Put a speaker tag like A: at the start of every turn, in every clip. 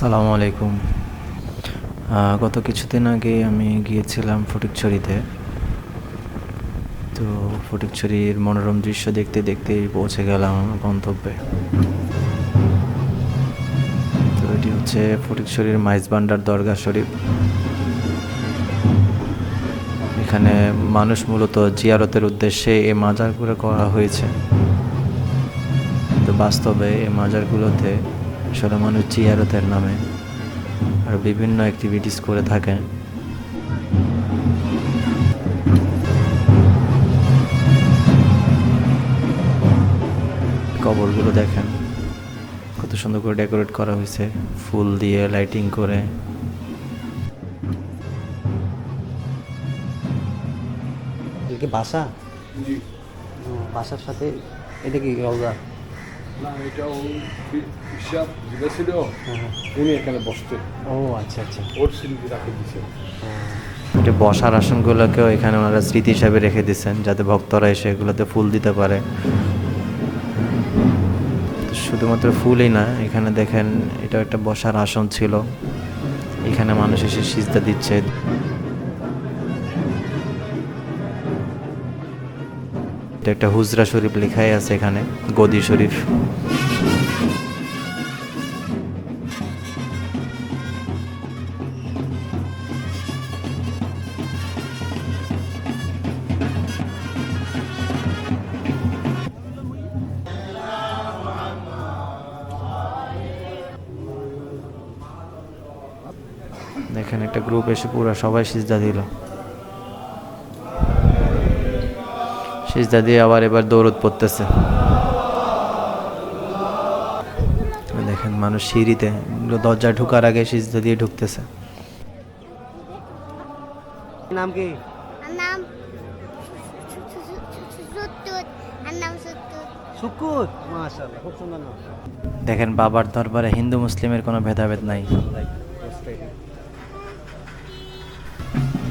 A: আসসালামু আলাইকুম। গত কিছুদিন আগে আমি গিয়েছিলাম ফটিকছড়িতে। তো ফটিকছড়ির মনোরম দৃশ্য দেখতে দেখতেই পৌঁছে গেলাম আমার গন্তব্যে। তো এটি হচ্ছে ফটিকছড়ির মাইজবান্ডার দরগা শরীফ। এখানে মানুষ মূলত জিয়ারতের উদ্দেশ্যে এই মাজারগুলো করা হয়েছে। তো বাস্তবে এই মাজারগুলোতে আসলে মানুষ জিয়ারতের নামে আর বিভিন্ন অ্যাক্টিভিটিস করে থাকে কবরগুলো দেখেন কত সুন্দর করে ডেকোরেট করা হয়েছে ফুল দিয়ে লাইটিং করে।
B: এটা কি বাসা?
C: জি।
B: বাসার সাথে এটা কি রওজা?
C: না এটা ওই হিসাব যেটা ছিল।
B: হ্যাঁ, হ্যাঁ।
C: উনি এখানে বসতে।
B: ও আচ্ছা আচ্ছা।
C: ওর স্মৃতি রাখে দিছে।
A: যে বসার আসনগুলোকেও এখানে ওনারা স্মৃতি হিসাবে রেখে দিচ্ছেন যাতে ভক্তরা এসে এগুলোতে ফুল দিতে পারে। শুধুমাত্র ফুলই না এখানে দেখেন এটা একটা বসার আসন ছিল। এখানে মানুষ এসে সিজদা দিচ্ছে। একটা হুজরা শরীফ লেখাই আছে এখানে, গদি শরীফ। দেখেন, একটা গ্রুপ এসে পুরো সবাই সিজদা দিল। সিজদা দিয়ে আবার এবার দৌড়ত পড়তেছে। দেখেন মানুষ সিঁড়িতে দরজা ঢুকার আগে সিজদা দিয়ে ঢুকতেছে।
B: নাম কি?
D: নাম
A: দেখেন বাবার দরবারে হিন্দু মুসলিমের কোনো ভেদাভেদ নাই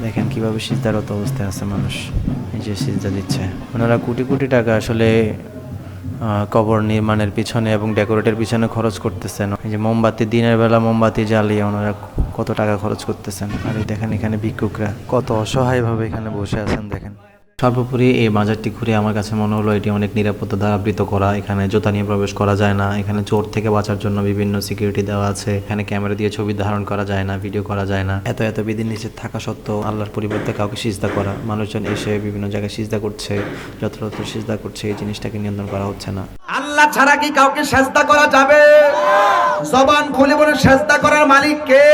A: দেখেন কীভাবে সিজদারত অবস্থায় আছে মানুষ। এই যে সিজদা দিচ্ছে। ওনারা কোটি কোটি টাকা আসলে কবর নির্মাণের পিছনে এবং ডেকোরেটের পিছনে খরচ করতেছেন। এই যে মোমবাতি, দিনের বেলা মোমবাতি জ্বালিয়ে ওনারা কত টাকা খরচ করতেছেন। আর এই দেখেন এখানে ভিক্ষুকরা কত অসহায়ভাবে এখানে বসে আছেন, দেখেন। সর্বোপরি এই বাজারটি ঘুরে আমার কাছে মনে হলো এটি অনেক নিরাপত্তা দ্বারা আবৃত করা। এখানে জুতা নিয়ে প্রবেশ করা যায় না। এখানে চোর থেকে বাঁচার জন্য বিভিন্ন সিকিউরিটি দেওয়া আছে। এখানে ক্যামেরা দিয়ে ছবি ধারণ করা যায় না ভিডিও করা যায় না। এত এত বিধি নিষেধ থাকা সত্ত্বেও আল্লাহর পরিবর্তে কাউকে সিজদা করা। মানুষজন এসে বিভিন্ন জায়গায় সিজদা করছে। যত্রতত্র সিজদা করছে এই জিনিসটাকে নিয়ন্ত্রণ করা হচ্ছে না।
E: আল্লাহ ছাড়া কি কাউকে সেজদা করা যাবে? জবান খুলে বলে সেজদা করার মালিক কে?